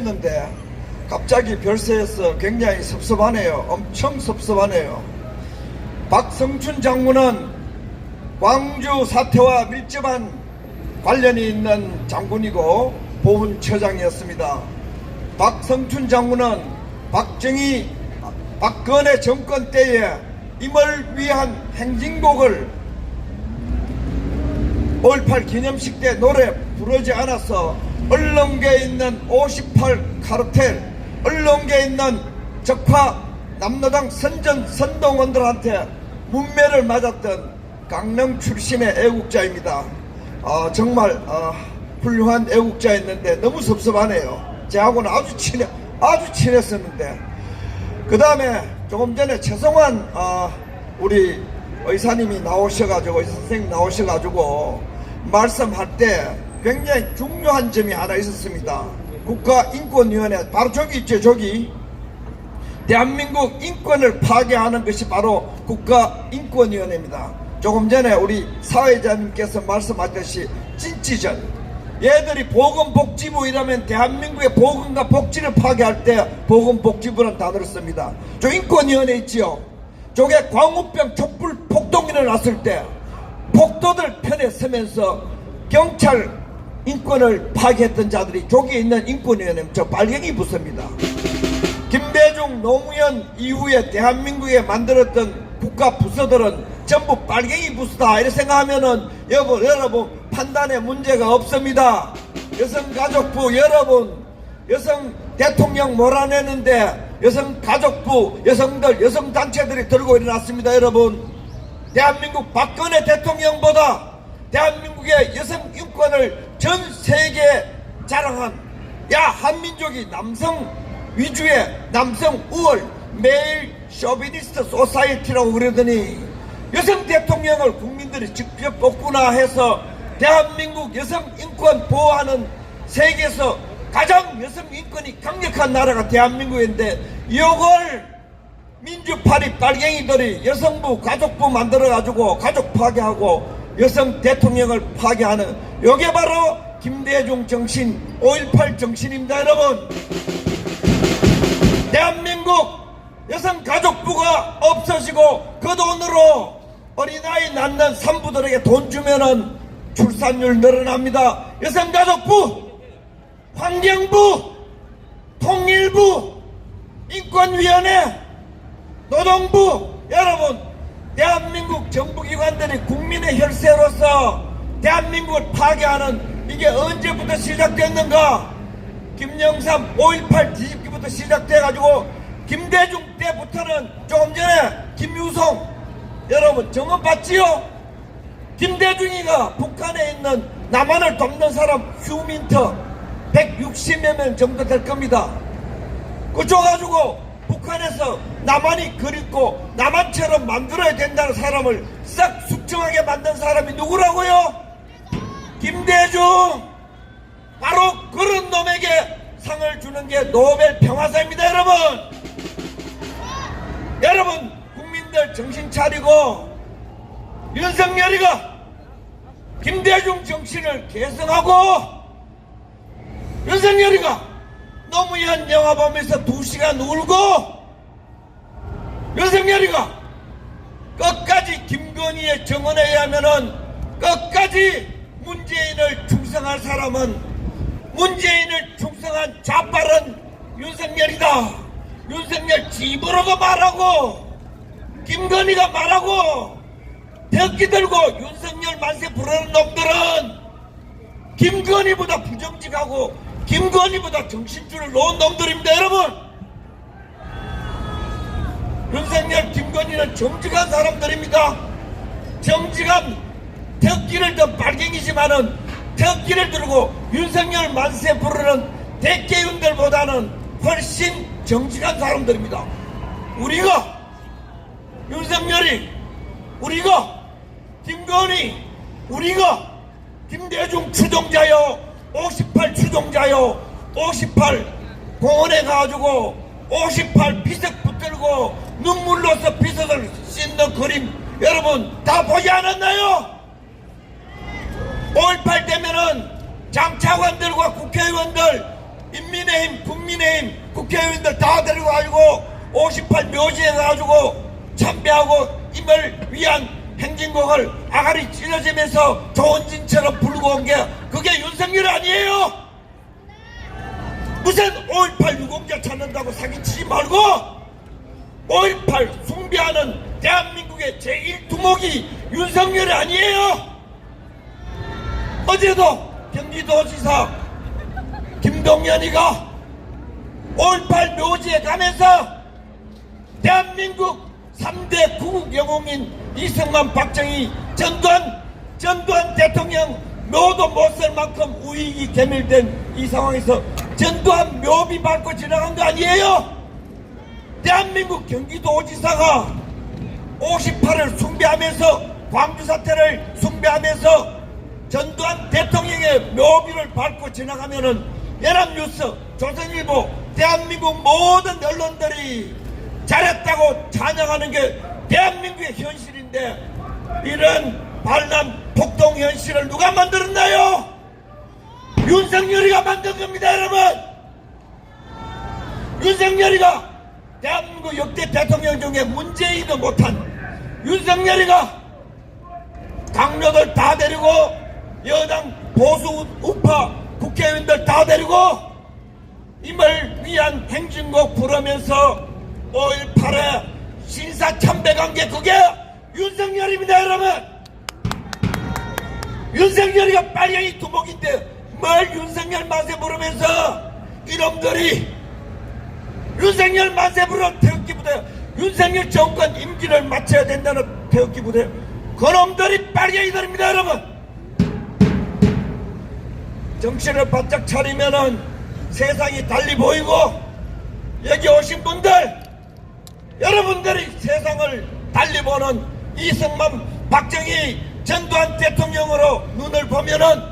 있었는데 갑자기 별세에서 굉장히 섭섭하네요. 엄청 섭섭하네요. 박성춘 장군은 광주 사태와 밀접한 관련이 있는 장군이고 보훈처장이었습니다. 박성춘 장군은 박정희, 박근혜 정권 때에 임을 위한 행진곡을 5.18 기념식 때 노래 부르지 않아서 언론계에 있는 58 카르텔, 언론계에 있는 적화 남노당 선전 선동원들한테 문매를 맞았던 강릉 출신의 애국자입니다. 아, 정말 아, 훌륭한 애국자였는데 너무 섭섭하네요. 저하고는 아주 친해, 아주 친했었는데 그 다음에 조금 전에 최성환 어, 우리 의사님이 나오셔가지고 의사 선생님 나오셔가지고 말씀할 때 굉장히 중요한 점이 하나 있었습니다. 국가인권위원회 바로 저기 있죠 저기 대한민국 인권을 파괴하는 것이 바로 국가인권위원회입니다. 조금 전에 우리 사회자님께서 말씀하셨듯이 진치전 얘들이 보건복지부 이라면 대한민국의 보건과 복지를 파괴할 때 보건복지부는 단어를 씁니다. 저 인권위원회 있지요. 저게 광우병 촛불 폭동 일어났을 때 폭도들 편에 서면서 경찰 인권을 파괴했던 자들이 저기에 있는 인권위원회 저 빨갱이 부서입니다. 김대중 노무현 이후에 대한민국에 만들었던 국가 부서들은 전부 빨갱이 부서다 이렇게 생각하면은 여러분 여러분 판단에 문제가 없습니다. 여성가족부 여러분 여성 대통령 몰아내는데 여성가족부 여성들 여성단체들이 들고 일어났습니다 여러분 대한민국 박근혜 대통령보다 대한민국의 여성 인권을 전 세계에 자랑한 야 한민족이 남성 위주의 남성 우월 메일 쇼비니스트 소사이티라고 그러더니 여성 대통령을 국민들이 직접 뽑구나 해서 대한민국 여성 인권 보호하는 세계에서 가장 여성 인권이 강력한 나라가 대한민국인데 이걸 민주파리 빨갱이들이 여성부 가족부 만들어가지고 가족 파괴하고 여성 대통령을 파괴하는 이게 바로 김대중 정신 5.18 정신입니다 여러분 대한민국 여성가족부가 없어지고 그 돈으로 어린아이 낳는 산부들에게 돈 주면은 출산율 늘어납니다. 여성가족부, 환경부, 통일부, 인권위원회, 노동부, 여러분, 대한민국 정부기관들이 국민의 혈세로서 대한민국을 파괴하는 이게 언제부터 시작됐는가? 김영삼 5.18 뒤집기부터 시작돼가지고 김대중 때부터는 조금 전에 김유성 여러분 정언 봤지요? 김대중이가 북한에 있는 남한을 돕는 사람 휴민터 160여 명 정도 될 겁니다. 그줘가지고 북한에서 남한이 그립고 만들어야 된다는 사람을 싹 숙청하게 만든 사람이 누구라고요? 김대중! 바로 그런 놈에게 상을 주는 게 노벨 평화상입니다, 여러분! 여러분, 국민들 정신 차리고 윤석열이가 김대중 정신을 계승하고 윤석열이가 노무현 영화 보면서 두 시간 울고 윤석열이가 끝까지 김건희의 정언에 의하면은 끝까지 문재인을 충성할 사람은 문재인을 충성한 좌빨은 윤석열이다. 윤석열 집으로도 말하고 김건희가 말하고 벽기 들고 윤석열 만세 부르는 놈들은 김건희보다 부정직하고 김건희보다 정신줄을 놓은 놈들입니다 여러분 윤석열 김건희는 정직한 사람들입니다. 정직한 덕기를 더 빨갱이지만은 덕기를 들고 윤석열 만세 부르는 대개윤들보다는 훨씬 정직한 사람들입니다. 우리가 윤석열이 우리가 김건희 우리가 김대중 추종자요 58 추종자요 58 공원에 가가지고 58 비석 붙들고 눈물로서 비석을 씻는 그림 보지 않았나요? 5.18 되면은 장차관들과 국회의원들 인민의힘 국민의힘 국회의원들 다 데리고 가지고 58 묘지에 가지고 참배하고 임을 위한 행진곡을 아가리 찢어지면서 조원진처럼 부르고 온 게 그게 윤석열 아니에요 무슨 5.18 유공자 찾는다고 사기치지 말고 5.18 숭배하는 대한민국의 제1두목이 윤석열이 아니에요 어제도 경기도지사 김동연이가 5.18 묘지에 가면서 대한민국 3대 구국 영웅인 이승만 박정희 전두환 전두환 대통령 묘도 못 쓸 만큼 우익이 개밀된 이 상황에서 전두환 묘비 밟고 지나간 거 아니에요? 대한민국 경기도지사가 58을 숭배하면서 광주 사태를 숭배하면서 전두환 대통령의 묘비를 밟고 지나가면은 연합뉴스, 조선일보, 대한민국 모든 언론들이 잘했다고 찬양하는 게 대한민국의 현실인데 이런 반란 폭동 현실을 누가 만들었나요? 윤석열이가 만든 겁니다, 여러분. 윤석열이가 대한민국 역대 대통령 중에 문재인도 못한 윤석열이가 당뇨들 다 데리고 여당 보수 우파 국회의원들 다 데리고 임을 위한 행진곡 부르면서 5.18에 신사 참배간 게 그게 윤석열입니다 여러분. 윤석열이가 빨갱이 두목인데 뭘 윤석열 만세 부르면서 이놈들이 윤석열 만세 부르는 태극기 부대 윤석열 정권 임기를 마쳐야 된다는 태극기 부대 그놈들이 빨갱이들입니다 여러분. 정신을 바짝 차리면은 세상이 달리 보이고 여기 오신 분들 여러분들이 세상을 달리 보는 이승만 박정희 전두환 대통령으로 눈을 보면은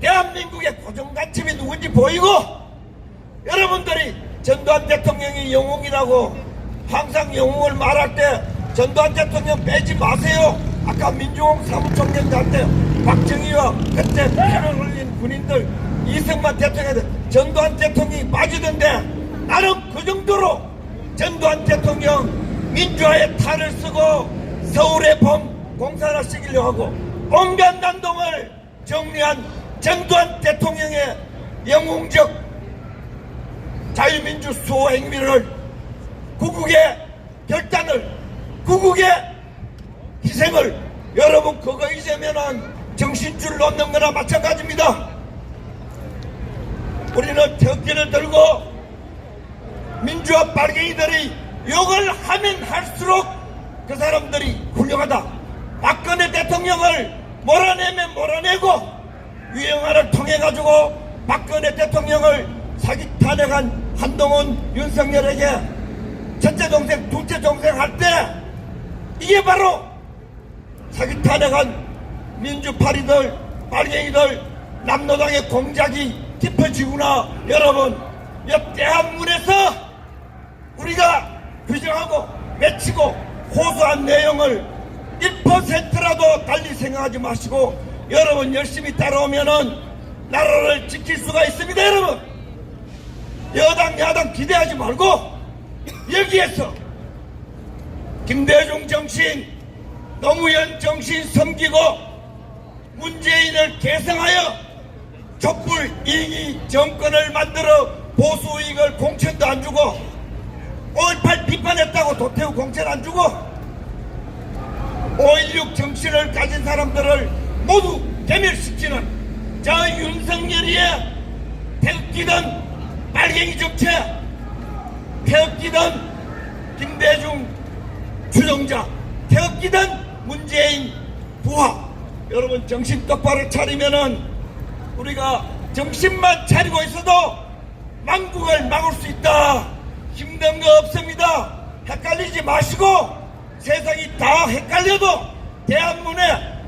대한민국의 고정관점이 누군지 보이고 여러분들이 전두환 대통령이 영웅이라고 항상 영웅을 말할 때 전두환 대통령 빼지 마세요. 아까 민주홍 사무총장한테 박정희와 그때 피를 흘린 군인들 이승만 대통령한테 전두환 대통령이 빠지던데 나는 그 정도로 전두환 대통령 민주화의 탈을 쓰고 서울의 봄 공사나 시키려 하고 온갖 난동을 정리한 전두환 대통령의 영웅적 자유민주 수호 행위를 구국의 결단을 구국의 희생을 여러분 그거 잊으면은 정신줄 놓는 거나 마찬가지입니다. 우리는 태극기를 들고 민주화 빨갱이들이 욕을 하면 할수록 그 사람들이 훌륭하다. 박근혜 대통령을 몰아내면 몰아내고 유영아를 통해 가지고 박근혜 대통령을 사기 탄핵한 한동훈 윤석열에게 첫째 동생, 둘째 동생 할 때 이게 바로 사기 탄핵한 민주파리들, 빨갱이들, 남노당의 공작이 깊어지구나. 여러분, 옆 대한문에서 우리가 규정하고 외치고 호소한 내용을 1%라도 달리 생각하지 마시고 여러분 열심히 따라오면은 나라를 지킬 수가 있습니다, 여러분. 여당, 야당 기대하지 말고 여기에서 김대중 정신, 노무현 정신 섬기고 문재인을 개성하여 촛불 이기 정권을 만들어 보수 이익을 공천도 안 주고 5.18 비판했다고 도태우 공천 안 주고 5.16 정신을 가진 사람들을 모두 개멸시키는 저 윤석열이의 태극기든 빨갱이 정체 태극기든 김대중 주정자 태극기든 문재인 부하. 여러분 정신 똑바로 차리면은 우리가 정신만 차리고 있어도 망국을 막을 수 있다. 힘든 거 없습니다. 헷갈리지 마시고 세상이 다 헷갈려도 대한문에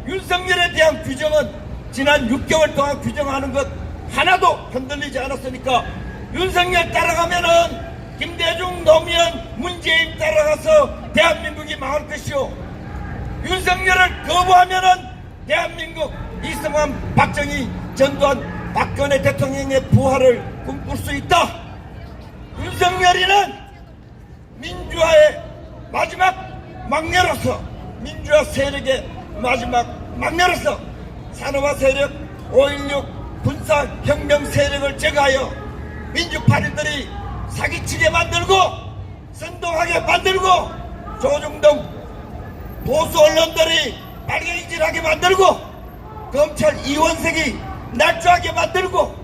윤석열에 대한 규정은 지난 6개월 동안 규정하는 것 하나도 흔들리지 않았으니까 윤석열 따라가면은 김대중, 노무현, 문재인 따라가서 대한민국이 망할 것이오. 윤석열을 거부하면은 대한민국 이승환, 박정희, 전두환, 박근혜 대통령의 부활을 꿈꿀 수 있다. 윤석열이는 민주화의 마지막 막내로서 민주화 세력의 마지막 막내로서 산업화 세력, 5.16 군사혁명 세력을 제거하여 민주파리들이 사기치게 만들고 선동하게 만들고 조중동 보수 언론들이 빨갱이질하게 만들고 검찰 이원색이 날조하게 만들고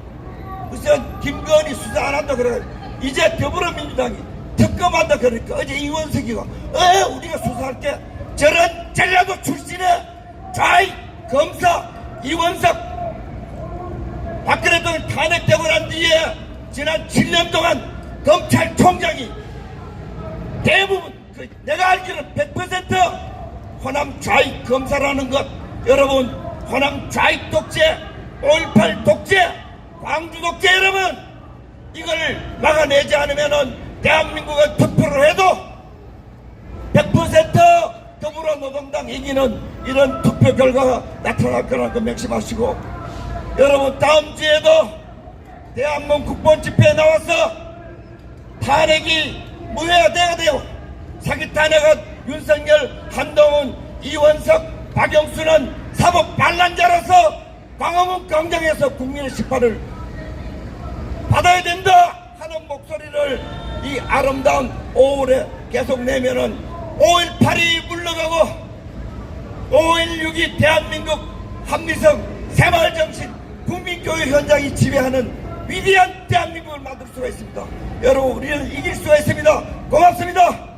무슨 김건희 수사 안 한다 그래. 이제 더불어민주당이 특검한다 그러니까 어제 이원석이가 어 우리가 수사할 게 저런 전라도 출신의 좌익 검사 이원석 박근혜 대통령 탄핵되고 난 뒤에 지난 7년 동안 검찰총장이 대부분 그 내가 알기로는 100% 호남 좌익 검사라는 것 여러분 호남 좌익 독재 5.18 독재 광주 독재 여러분 이걸 막아내지 않으면은 대한민국은 투표를 해도 100% 더불어노동당 이기는 이런 투표 결과가 나타날 거라는 거 명심하시고 여러분 다음 주에도 대한민국 국본 집회에 나와서 탄핵이 무효화돼야 돼요. 사기 탄핵은 윤석열, 한동훈, 이원석, 박영수는 사법 반란자로서 광화문 광장에서 국민의 심판을 받아야 된다 하는 목소리를 이 아름다운 5월에 계속 내면은 5.18이 물러가고 5.16이 대한민국 한미성 새마을정신 국민교육 현장이 지배하는 위대한 대한민국을 만들 수가 있습니다. 여러분 우리는 이길 수가 있습니다. 고맙습니다.